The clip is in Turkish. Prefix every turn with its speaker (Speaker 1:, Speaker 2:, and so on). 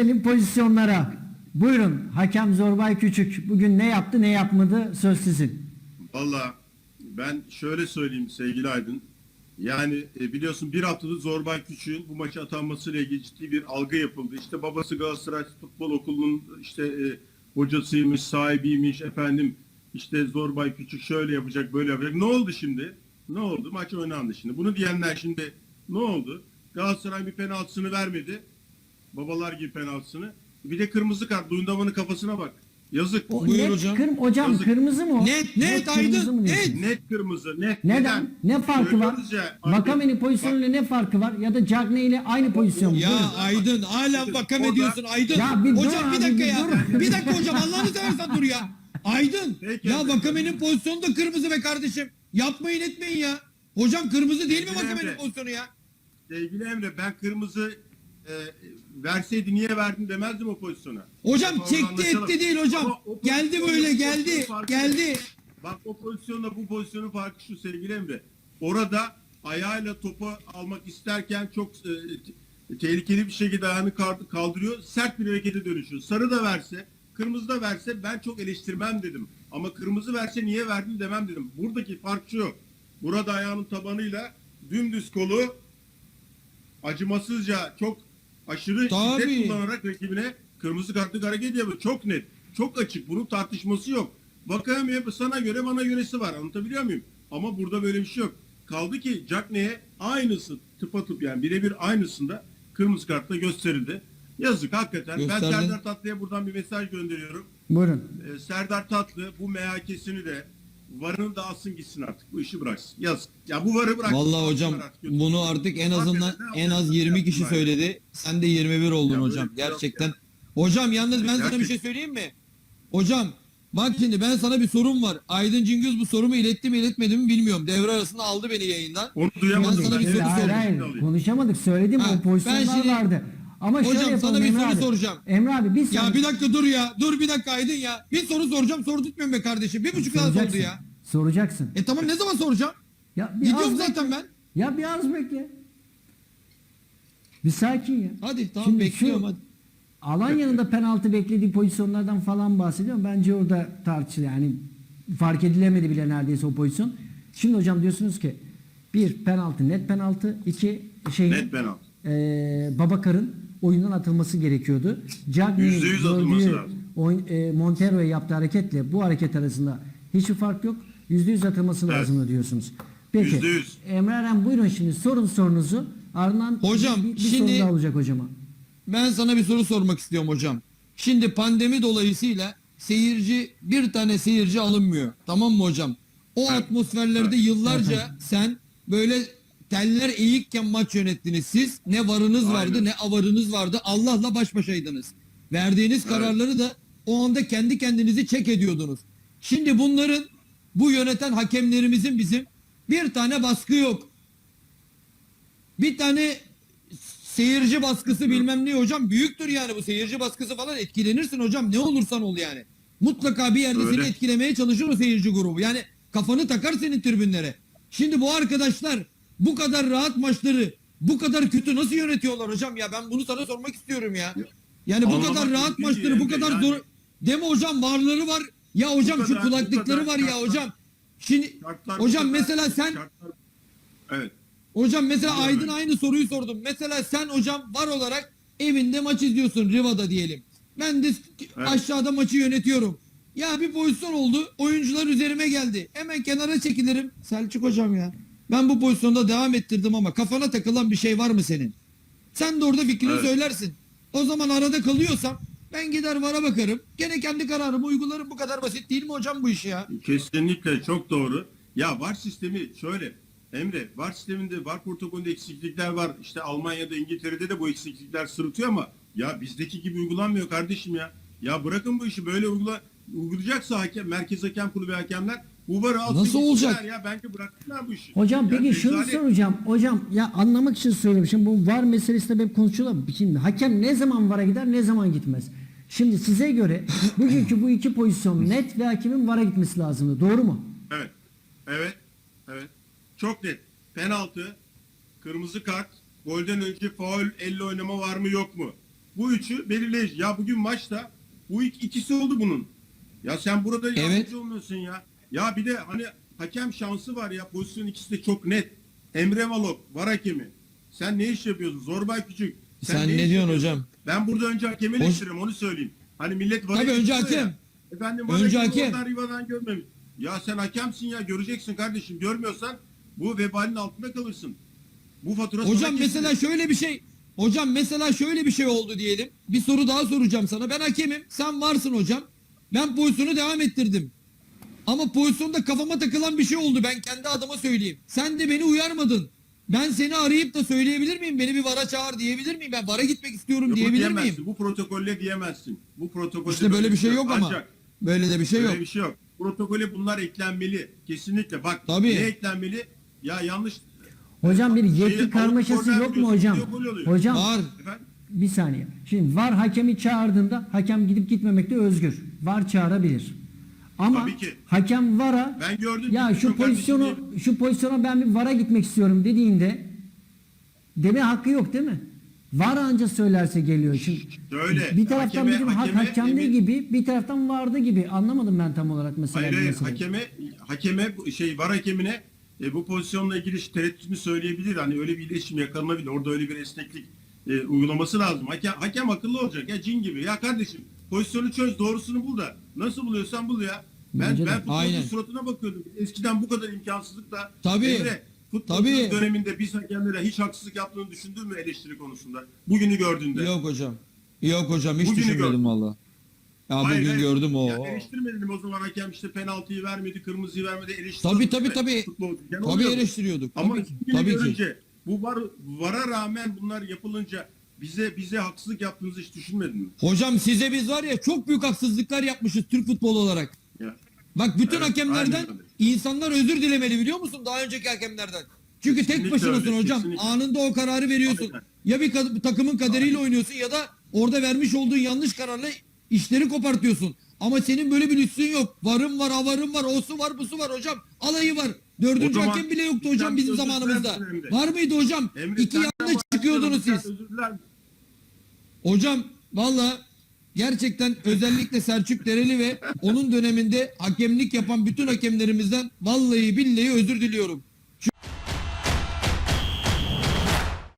Speaker 1: Gelelim pozisyonlara. Buyurun hakem Zorbay Küçük bugün ne yaptı ne yapmadı söz sizin.
Speaker 2: Valla ben şöyle söyleyeyim sevgili Aydın. Yani e, biliyorsun bir haftadır Zorbay Küçük'ün bu maça atanmasıyla ilgili ciddi bir algı yapıldı. İşte babası Galatasaray Futbol Okulu'nun işte e, hocasıymış, sahibiymiş efendim. İşte Zorbay Küçük şöyle yapacak, böyle yapacak. Ne oldu şimdi? Ne oldu? Maç oynandı şimdi. Bunu diyenler şimdi ne oldu? Galatasaray bir penaltısını vermedi. Babalar gibi penaltısını. Bir de kırmızı kart. Duyundaman'ın kafasına bak. Yazık.
Speaker 1: O
Speaker 3: Buyur
Speaker 1: net
Speaker 3: hocam.
Speaker 1: kırm- hocam
Speaker 2: Yazık.
Speaker 1: kırmızı mı o?
Speaker 3: Net, net,
Speaker 1: kırmızı
Speaker 3: Aydın,
Speaker 1: mı diyorsun?
Speaker 3: net.
Speaker 2: Net kırmızı, net.
Speaker 1: Neden? Ne farkı var?
Speaker 2: Söylüyoruz ya, Aydın.
Speaker 1: Vakame'nin pozisyonuyla ne farkı var? Ya da Cagney ile aynı pozisyon mu?
Speaker 3: Ya
Speaker 1: Buyurun.
Speaker 3: Aydın hala
Speaker 2: Orada-
Speaker 3: ediyorsun Aydın.
Speaker 1: Ya bir dur
Speaker 3: hocam bir
Speaker 1: abi,
Speaker 3: dakika
Speaker 1: bir
Speaker 3: ya.
Speaker 1: dur.
Speaker 3: Bir dakika hocam Allah'ını seversen dur ya. Aydın.
Speaker 2: Peki,
Speaker 3: ya. Vakame'nin pozisyonu da kırmızı be kardeşim. Yapmayın etmeyin ya. Hocam kırmızı değil mi Vakame'nin
Speaker 2: Emre.
Speaker 3: pozisyonu ya?
Speaker 2: Sevgili Emre ben kırmızı e, verseydi niye verdin demezdim o pozisyona.
Speaker 3: Hocam
Speaker 2: Orada
Speaker 3: çekti
Speaker 2: anlaşalım.
Speaker 3: etti değil hocam.
Speaker 2: Ama o
Speaker 3: Geldi böyle geldi. Geldi.
Speaker 2: Bak o pozisyonla bu pozisyonun farkı şu sevgili Emre. Orada ayağıyla topu almak isterken çok e, te- tehlikeli bir şekilde ayağını kal- kaldırıyor. Sert bir harekete dönüşüyor. Sarı da verse, kırmızı da verse ben çok eleştirmem dedim. Ama kırmızı verse niye verdin demem dedim. Buradaki fark şu. Burada ayağının tabanıyla dümdüz kolu acımasızca çok aşırı
Speaker 3: Tabii.
Speaker 2: şiddet kullanarak rakibine kırmızı kartlık hareket yapıyor. Çok net. Çok açık. Bunun tartışması yok. Vakayeme sana göre bana göresi var. Anlatabiliyor muyum? Ama burada böyle bir şey yok. Kaldı ki Cagney'e aynısı tıpatıp yani birebir aynısında kırmızı kartla gösterildi. Yazık hakikaten.
Speaker 3: Gösterdi.
Speaker 2: Ben Serdar Tatlı'ya buradan bir mesaj gönderiyorum.
Speaker 1: Buyurun.
Speaker 2: Ee, Serdar Tatlı bu MHK'sini de varını da alsın gitsin artık. Bu işi bıraksın. Yazık. Ya bu varı bırak.
Speaker 3: Vallahi hocam bunu artık en azından en az 20 kişi söyledi. Sen de 21 oldun
Speaker 2: Ya
Speaker 3: hocam.
Speaker 2: bir şey
Speaker 3: Gerçekten.
Speaker 2: ya.
Speaker 3: Hocam yalnız ben sana bir şey söyleyeyim mi? Hocam bak şimdi ben sana bir sorum var. Aydın Cingöz bu sorumu iletti mi iletmedi mi bilmiyorum. Devre arasında aldı beni yayından.
Speaker 2: Onu duyamadım.
Speaker 3: Ben sana bir
Speaker 2: Ben
Speaker 3: soru
Speaker 2: de-
Speaker 1: hayır, hayır, konuşamadık söyledim
Speaker 3: Ha,
Speaker 1: o pozisyonlar
Speaker 3: ben şimdi-
Speaker 1: vardı. Ama
Speaker 3: Hocam,
Speaker 1: şöyle yapalım
Speaker 3: sana bir
Speaker 1: Emre
Speaker 3: soru
Speaker 1: abi.
Speaker 3: soracağım.
Speaker 1: Emre abi bir
Speaker 3: Ya
Speaker 1: saniye.
Speaker 3: bir dakika dur ya. Dur bir dakika Aydın ya. Bir soru soracağım. Soru tutmuyorum be kardeşim. Bir buçuk saat oldu
Speaker 1: Soracaksın.
Speaker 3: ya.
Speaker 1: Soracaksın.
Speaker 3: E tamam ne zaman soracağım?
Speaker 1: Ya bir
Speaker 3: Gidiyorum
Speaker 1: az
Speaker 3: zaten
Speaker 1: bekle.
Speaker 3: ben.
Speaker 1: Ya bir az bekle. Bir sakin ya.
Speaker 3: Hadi tamam
Speaker 1: Şimdi
Speaker 3: bekliyorum hadi.
Speaker 1: Alanya'nın da penaltı beklediği pozisyonlardan falan bahsediyorum. Bence orada tartışılıyor. Yani fark edilemedi bile neredeyse o pozisyon. Şimdi hocam diyorsunuz ki bir penaltı net penaltı, iki şeyin
Speaker 2: Net penaltı.
Speaker 1: eee Babakar'ın oyundan atılması gerekiyordu. Cagney'in
Speaker 2: Yüzde yüz atılması
Speaker 1: gördüğü
Speaker 2: lazım.
Speaker 1: oyun- e, Montero'ya yaptığı hareketle bu hareket arasında hiçbir fark yok. Yüzde yüz atılması
Speaker 2: Evet.
Speaker 1: lazım diyorsunuz. Peki.
Speaker 2: Yüzde yüz.
Speaker 1: Emre Eren buyurun şimdi sorun sorunuzu. Ardından
Speaker 3: Hocam,
Speaker 1: bir, bir
Speaker 3: şimdi-
Speaker 1: soru daha olacak hocama.
Speaker 3: Ben sana bir soru sormak istiyorum hocam. Şimdi pandemi dolayısıyla seyirci bir tane seyirci alınmıyor. Tamam mı hocam? O
Speaker 2: Evet.
Speaker 3: atmosferlerde
Speaker 2: Evet.
Speaker 3: yıllarca sen böyle teller eğikken maç yönettiniz. Siz ne varınız
Speaker 2: Aynen.
Speaker 3: vardı ne avarınız vardı. Allah'la baş başaydınız. Verdiğiniz
Speaker 2: Evet.
Speaker 3: kararları da o anda kendi kendinizi çek ediyordunuz. Şimdi bunların bu yöneten hakemlerimizin bizim bir tane baskı yok. Bir tane seyirci baskısı bilmem ne hocam büyüktür yani bu seyirci baskısı falan etkilenirsin hocam ne olursan ol yani. Mutlaka bir yerde
Speaker 2: Öyle.
Speaker 3: seni etkilemeye çalışır o seyirci grubu. Yani kafanı takar senin tribünlere. Şimdi bu arkadaşlar bu kadar rahat maçları bu kadar kötü nasıl yönetiyorlar hocam ya ben bunu sana sormak istiyorum ya. Yani bu
Speaker 2: Anlamak
Speaker 3: kadar rahat maçları bu kadar
Speaker 2: yani.
Speaker 3: zor. Deme hocam varları var. Ya hocam
Speaker 2: Bu
Speaker 3: şu
Speaker 2: kadar- bu
Speaker 3: kulaklıkları
Speaker 2: kadar
Speaker 3: var ya hocam. Şimdi
Speaker 2: Şartlar-
Speaker 3: hocam
Speaker 2: şartlar-
Speaker 3: mesela sen
Speaker 2: şartlar- Evet.
Speaker 3: Hocam mesela
Speaker 2: Biliyorum
Speaker 3: Aydın aynı soruyu sordum. Mesela sen hocam var olarak evinde maç izliyorsun Riva'da diyelim. Ben de
Speaker 2: Evet.
Speaker 3: aşağıda maçı yönetiyorum. Ya bir pozisyon oldu. Oyuncular üzerime geldi. Hemen kenara çekilirim. Selçuk hocam ya. Ben bu pozisyonda devam ettirdim ama kafana takılan bir şey var mı senin? Sen de orada fikrini
Speaker 2: Evet.
Speaker 3: söylersin. O zaman arada kalıyorsam ben gider vara bakarım. Gene kendi kararımı uygularım. Bu kadar basit değil mi hocam bu iş ya?
Speaker 2: Kesinlikle çok doğru. Ya VAR sistemi şöyle. Emre VAR sisteminde VAR protokolünde eksiklikler var. İşte Almanya'da İngiltere'de de bu eksiklikler sırıtıyor ama ya bizdeki gibi uygulanmıyor kardeşim ya. Ya bırakın bu işi böyle uygula, uygulayacaksa hakem, merkez hakem kulübü hakemler alsın
Speaker 3: Nasıl olacak?
Speaker 2: Ya bence bıraksınlar bu işi.
Speaker 1: Hocam
Speaker 2: Ya
Speaker 1: peki şunu
Speaker 2: rezalet.
Speaker 1: soracağım. Hocam ya anlamak için söylüyorum. Şimdi bu var meselesi de hep konuşuluyor. Şimdi hakem ne zaman vara gider ne zaman gitmez. Şimdi size göre bugünkü bu iki pozisyon net ve hakemin vara gitmesi lazımdı. Doğru mu?
Speaker 2: Evet. Evet. Evet. Çok net. Penaltı, kırmızı kart, golden önce faul, elle oynama var mı yok mu? Bu üçü belirleyici. Ya bugün maçta bu ik- ikisi oldu bunun. Ya sen burada
Speaker 3: Evet.
Speaker 2: yardımcı olmuyorsun ya. Ya bir de hani hakem şansı var ya. Pozisyon ikisi de çok net. Emre Malok var hakemi. Sen ne iş yapıyorsun? Zorbay Küçük.
Speaker 3: Sen
Speaker 2: iş
Speaker 3: ne diyorsun
Speaker 2: yapıyorsun?
Speaker 3: hocam?
Speaker 2: Ben burada önce hakemi eleştiririm onu söyleyeyim. Hani millet var
Speaker 3: Tabii önce hakem.
Speaker 2: Efendim
Speaker 3: Önce
Speaker 2: önce
Speaker 3: hakem.
Speaker 2: Rivadan görmemiş. Ya sen hakemsin ya göreceksin kardeşim. Görmüyorsan bu vebalin altında kalırsın. Bu fatura
Speaker 3: Hocam mesela
Speaker 2: kesilir.
Speaker 3: şöyle bir şey. Hocam mesela şöyle bir şey oldu diyelim. Bir soru daha soracağım sana. Ben hakemim. Sen varsın hocam. Ben pozisyonu devam ettirdim. Ama pozisyonda kafama takılan bir şey oldu. Ben kendi adıma söyleyeyim. Sen de beni uyarmadın. Ben seni arayıp da söyleyebilir miyim? Beni bir vara çağır diyebilir miyim? Ben vara gitmek istiyorum
Speaker 2: Yok,
Speaker 3: diyebilir
Speaker 2: diyemezsin.
Speaker 3: miyim?
Speaker 2: Bu protokolle diyemezsin. Bu protokolde
Speaker 3: İşte böyle bir şey yok ama.
Speaker 2: Ancak
Speaker 3: Böyle de bir şey
Speaker 2: böyle
Speaker 3: yok.
Speaker 2: bir şey yok. Protokole bunlar eklenmeli. Kesinlikle. Bak
Speaker 3: Tabii.
Speaker 2: ne eklenmeli? Ya yanlış
Speaker 1: Hocam bir yetki
Speaker 2: Şeyi
Speaker 1: karmaşası yok mu hocam? Hocam
Speaker 3: Var.
Speaker 2: efendim
Speaker 1: bir saniye. Şimdi var hakemi çağırdığında hakem gidip gitmemekte özgür. Var çağırabilir. Ama
Speaker 2: Tabii ki.
Speaker 1: hakem vara
Speaker 2: ben gördüm.
Speaker 1: ya şu pozisyonu
Speaker 2: kardeşim
Speaker 1: şu pozisyona ben bir vara gitmek istiyorum dediğinde deme hakkı yok değil mi? Var anca söylerse geliyor. Şimdi
Speaker 2: Şöyle,
Speaker 1: bir taraftan
Speaker 2: hakeme-
Speaker 1: bizim hak
Speaker 2: hakeme
Speaker 1: hakemde
Speaker 2: emin-
Speaker 1: gibi bir taraftan vardı gibi. Anlamadım ben tam olarak mesela.
Speaker 2: Hayır, hayır hakeme hakeme şey var hakemine e, bu pozisyonla ilgili tereddütünü söyleyebilir. Hani öyle bir iletişim yakalanabilir. Orada öyle bir esneklik e, uygulaması lazım. Hakem, hakem akıllı olacak ya cin gibi. Ya kardeşim pozisyonu çöz doğrusunu bul da. Nasıl buluyorsan bul ya. Ben
Speaker 1: Bence de.
Speaker 2: ben
Speaker 3: Aynen.
Speaker 2: suratına bakıyordum. Eskiden bu kadar imkansızlıkla
Speaker 3: Tabii.
Speaker 2: Emre, futbolun
Speaker 3: Tabii.
Speaker 2: döneminde biz hakemlere hiç haksızlık yaptığını düşündün mü eleştiri konusunda? Bugünü gördüğünde.
Speaker 3: Yok hocam. Yok hocam hiç
Speaker 2: Bugünü
Speaker 3: düşünmedim
Speaker 2: gördüm.
Speaker 3: valla. Ya
Speaker 2: Hayır,
Speaker 3: bugün
Speaker 2: hayır.
Speaker 3: gördüm o.
Speaker 2: Ya eleştirmedim o zaman hakem işte penaltıyı vermedi, kırmızıyı vermedi, eleştirdi.
Speaker 3: Tabii, tabii, tabii.
Speaker 2: Futbolcu. Yani
Speaker 3: Tabii
Speaker 2: oluyor.
Speaker 3: eleştiriyorduk.
Speaker 2: Ama
Speaker 3: tabii ki. Tabii ki.
Speaker 2: görünce bu var, vara rağmen bunlar yapılınca bize bize haksızlık yaptığınızı hiç düşünmedin mi?
Speaker 3: Hocam size biz var ya çok büyük haksızlıklar yapmışız Türk futbolu olarak. Bak bütün
Speaker 2: Evet,
Speaker 3: hakemlerden
Speaker 2: aynen
Speaker 3: insanlar özür dilemeli biliyor musun daha önceki hakemlerden. Çünkü tek
Speaker 2: Kesinlikle
Speaker 3: başınasın
Speaker 2: öyle,
Speaker 3: hocam.
Speaker 2: kesinlikle.
Speaker 3: Anında o kararı veriyorsun.
Speaker 2: Aynen.
Speaker 3: Ya bir ka- takımın kaderiyle oynuyorsun ya da orada vermiş olduğun yanlış kararla işleri kopartıyorsun. Ama senin böyle bir lüksün yok. Varım var, avarım var, osu var, busu var hocam. Alayı var. Dördüncü
Speaker 2: zaman
Speaker 3: hakem bile yoktu hocam bizim zamanımızda. Var mıydı hocam?
Speaker 2: Emre,
Speaker 3: İki yanlış çıkıyordunuz siz. Hocam valla gerçekten özellikle Selçuk Dereli ve onun döneminde hakemlik yapan bütün hakemlerimizden vallahi billahi özür diliyorum.